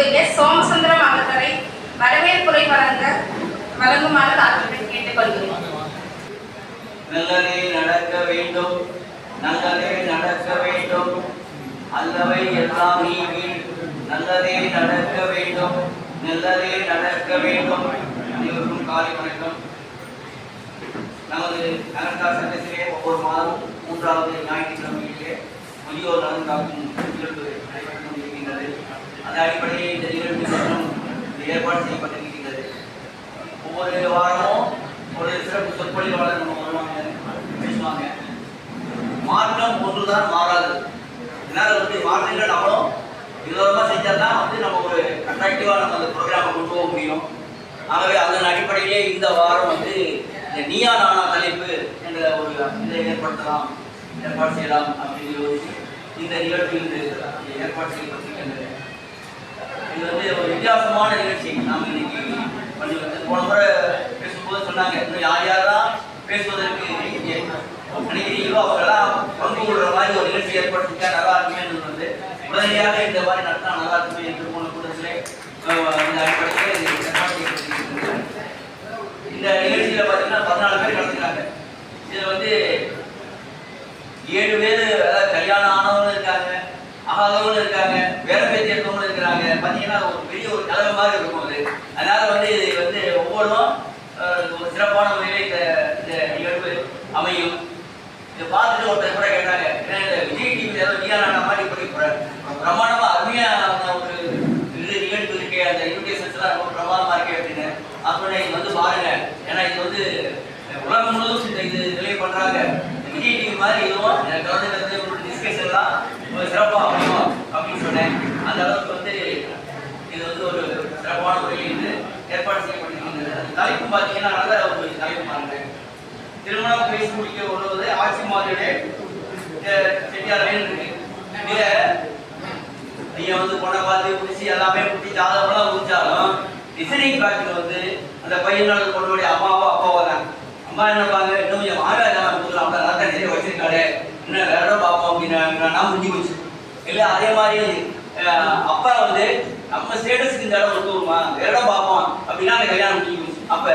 திரு S Somasundaram அவர்களை வரவேற்புரை வழங்க வழங்குமாறு தாக்கல் கேட்டுக்கொள்கிறோம். நல்லதே நடக்க வேண்டும் நல்லதே நடக்க வேண்டும். அல்லவை எல்லாம் நீங்கி நல்லதே நடக்க வேண்டும் நல்லதே நடக்க வேண்டும். அனைவருக்கும் காலை வணக்கம். நமது நகர்கா சட்டத்திலே ஒவ்வொரு மாதம் மூன்றாவது ஞாயிற்றுக்கிழமையிலே முதியோர் நலன் காக்கும் நிகழ்வு அந்த அடிப்படையில் இந்த நிகழ்வு மற்றும் இது ஏற்பாடு செய்யப்பட்டிருக்கின்றது ஒவ்வொரு வாரமும் ஒரு சிறப்பு சொற்பொழிவாளர் நம்ம வருவாங்க பேசுவாங்க. மாற்றம் ஒன்றுதான் மாறாது. இதனால் வந்து மாற்றங்கள் நம்மளும் விதவிதமாக செஞ்சால் தான் வந்து நம்ம ஒரு அட்ராக்டிவாக நம்ம அந்த ப்ரோக்ராமை கொண்டு போக முடியும். ஆகவே அதன் அடிப்படையிலே இந்த வாரம் வந்து இந்த நீயா நானா தலைப்பு என்ற ஒரு இதை ஏற்படுத்தலாம் ஏற்பாடு செய்யலாம் அப்படின்னு யோசிச்சு இந்த நிகழ்வில் இந்த ஏற்பாடு செய்யப்பட்டிருக்கின்றது. இது வந்து ஒரு வித்தியாசமான நிகழ்ச்சி. நாம் இன்னைக்கு பண்ணி வந்து போன முறை பேசும்போது சொன்னாங்க இன்னும் யார் யாரெல்லாம் பேசுவதற்கு நினைக்கிறீங்களோ அவங்கெல்லாம் பங்கு கொள்ற மாதிரி ஒரு நிகழ்ச்சி ஏற்படுத்திட்டா நல்லா இருக்குமே வந்து உடனடியாக இந்த மாதிரி நடத்தினா நல்லா இருக்குமே என்று போன கூட்டத்திலே இந்த நிகழ்ச்சியில பார்த்தீங்கன்னா பதினாலு பேர் கலந்துக்கிறாங்க. இதுல வந்து ஏழு பேர் அதாவது கல்யாணம் ஆனவங்களும் இருக்காங்க ஆகாதவங்களும் இருக்காங்க வேற பார்த்தீங்கன்னா ஒரு பெரிய ஒரு கலவை மாதிரி இருக்கும் அது. அதனால வந்து இது வந்து ஒவ்வொன்றும் ஒரு சிறப்பான முறையில் இந்த இந்த நிகழ்வு அமையும். இதை பார்த்துட்டு ஒருத்தர் கூட கேட்டாங்க ஏன்னா இந்த விஜய் டிவியில் ஏதோ நீயா மாதிரி இப்படி பிரமாணமாக அருமையான ஒரு இது நிகழ்வு இருக்கே அந்த இன்விடேஷன்ஸ்லாம் ரொம்ப பிரமாதமாக இருக்கே அப்படின்னு. அப்படின்னு இது வந்து பாருங்க ஏன்னா இது வந்து உலகம் முழுவதும் இந்த இது நிலை பண்ணுறாங்க விஜய் டிவி மாதிரி இதுவும் எனக்கு கலந்துக்கிறது ஒரு சிறப்பாக அமையும் அப்படின்னு சொன்னேன். அந்த அளவுக்கு வந்து வந்து ஒரு சிறப்பான முறையில் இருந்து ஏற்பாடு செய்யப்பட்டிருக்கின்றது. அந்த தலைப்பு பார்த்தீங்கன்னா நல்ல ஒரு தலைப்பு பாருங்க திருமணம் பேசி முடிக்க வருவது ஆட்சி மாதிரியுடைய செட்டியார் இருக்கு. இதுல ஐயா வந்து பொண்ணை பார்த்து பிடிச்சி எல்லாமே பிடிச்சி ஜாதகம்லாம் முடிச்சாலும் டிசைனிங் பேக்கில் வந்து அந்த பையனோட பொண்ணுடைய அம்மாவோ அப்பாவோ தான். அம்மா என்ன பாருங்க இன்னும் கொஞ்சம் மாங்கா ஜாமான் கொடுக்கலாம் அப்படி நல்லா நிறைய வச்சிருக்காரு. இன்னும் வேற பார்ப்போம் அப்படின்னு நான் முடிஞ்சு போச்சு. இல்லை அதே மாதிரி அப்பா வந்து நம்ம ஸ்டேட்டஸ்க்கு இந்த இடம் ஒத்துருமா வேற இடம் பார்ப்போம். அப்படின்னா அந்த கல்யாணம் முடியும் அப்ப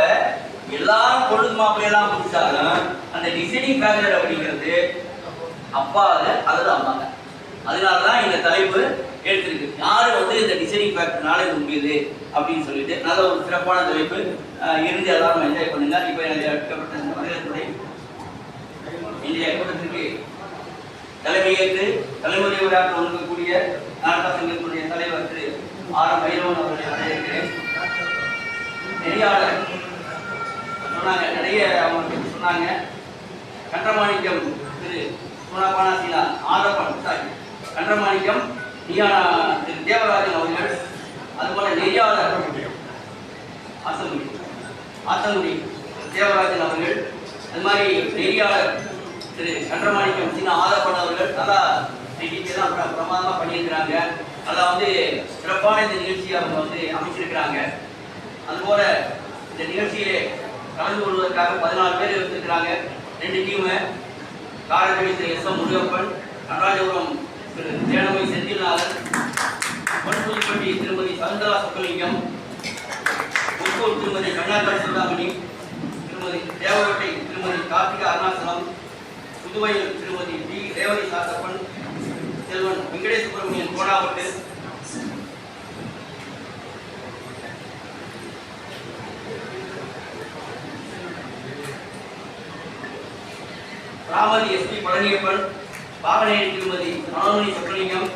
எல்லாரும் பொழுது மாப்பிள்ளையெல்லாம் பிடிச்சாலும் அந்த டிசைனிங் ஃபேக்டர் அப்படிங்கிறது அப்பாது அல்லது அம்மாங்க. அதனால தான் இந்த தலைப்பு எடுத்திருக்கு. யாரு வந்து இந்த டிசைனிங் ஃபேக்டர்னால இது முடியுது அப்படின்னு சொல்லிட்டு நல்ல ஒரு சிறப்பான தலைப்பு. இருந்து எல்லாரும் என்ஜாய் பண்ணுங்க. இப்போ எனக்கு எடுக்கப்பட்ட இந்த மனிதத்துறை இன்றைய கூட்டத்திற்கு தலைமையேற்று தலைமுறை உரையாற்ற வந்திருக்கக்கூடிய நாடக சங்கத்தினுடைய தலைவர் திரு ஆர் எம் பைரவன் அவர்களை வரவேற்கிறேன். நெறியாளர் சொன்னாங்க நிறைய அவங்க சொன்னாங்க. கன்றமாணிக்கம் திரு சூனாபானாசீலா ஆதப்பன் சாரி கன்றமாணிக்கம் நியானா திரு தேவராஜன் அவர்கள் அதுபோல நெறியாளர் ஆசங்குடி ஆசங்குடி தேவராஜன் அவர்கள் அது மாதிரி நெறியாளர் திரு கன்றமாணிக்கம் சின்ன ஆதப்பன் அவர்கள் நல்லா டீச்சர் தான் பிர- பண்ணியிருக்கிறாங்க. நல்லா வந்து சிறப்பான இந்த நிகழ்ச்சியை அவங்க வந்து அமைச்சிருக்கிறாங்க. அதுபோல இந்த நிகழ்ச்சியிலே கலந்து கொள்வதற்காக பதினாலு பேர் இருந்திருக்கிறாங்க. ரெண்டு team. Karaikudi Thiru S M Murugappan Natarajapuram Thiru Thenammai Senthilnathan Ponpudupatti Thirumathi Sakunthala Subbalingam Mukkur திருமதி கண்ணாக்கர் சுந்தாமணி திருமதி தேவகோட்டை திருமதி கார்த்திகா அருணாசலம் புதுவையில் திருமதி டி. ரேவதி சாத்தப்பன் செல்வன் வெங்கடேஷ் சுப்பிரமணியன் கோடாவட்டு ராமதி எஸ்பி பழனியப்பன் பாகனேரி திருமதி மனோமணி சொக்கலிங்கம்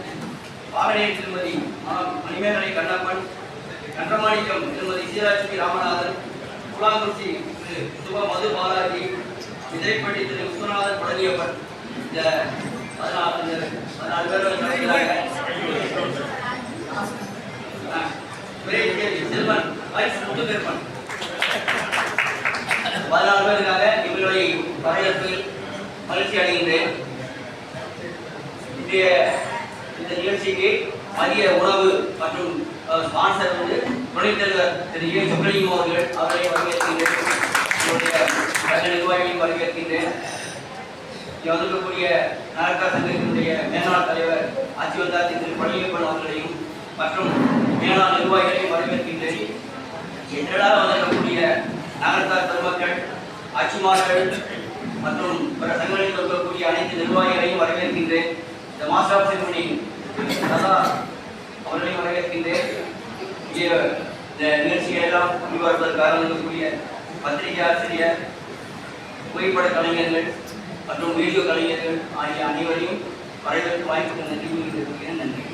பாகனேரி திருமதி மணிமேகலை கண்ணப்பன் கன்றமாணிக்கம் திருமதி சீராட்சி ராமநாதன் குலாங்குறிச்சி திரு சுப மது பாலாஜி விதைப்பட்டி திரு விஸ்வநாதன் பழனியப்பன். இந்த பதினாறு பேர் வரவேற்பில் மகிழ்ச்சி அடைகின்றேன் இன்றைய இந்த நிகழ்ச்சிக்கு மதிய உணவு மற்றும் ஸ்பான்சர் வந்து துணைத் தலைவர் திரு ஏ சுப்ரலிங்கம் அவர்கள் வரவேற்கின்றேன் நிர்வாகிகளையும் வரவேற்கின்றேன் இங்கே வந்திருக்கக்கூடிய நாடக சங்கத்தினுடைய மேலாண் தலைவர் ஆட்சிவந்தாத்தி திரு பழனியப்பன் அவர்களையும் மற்றும் மேலா நிர்வாகிகளையும் வரவேற்கின்றேன். எதிராக வந்திருக்கக்கூடிய நகரத்தார் பெருமக்கள் ஆட்சிமார்கள் மற்றும் பிற சங்கங்களில் இருக்கக்கூடிய அனைத்து நிர்வாகிகளையும் வரவேற்கின்றேன். இந்த மாஸ்டர் ஆஃப் செரிமனி சதா அவர்களையும் வரவேற்கின்றேன். இங்கே இந்த நிகழ்ச்சியை எல்லாம் முடிவாடுவதற்காக இருக்கக்கூடிய பத்திரிகை ஆசிரியர் புகைப்பட கலைஞர்கள் மற்றும் வீடியோ கலைஞர்கள் ஆகிய அனைவரையும் வரவேற்று வாய்ப்புக்கு நன்றி கூறுகிறேன் நன்றி.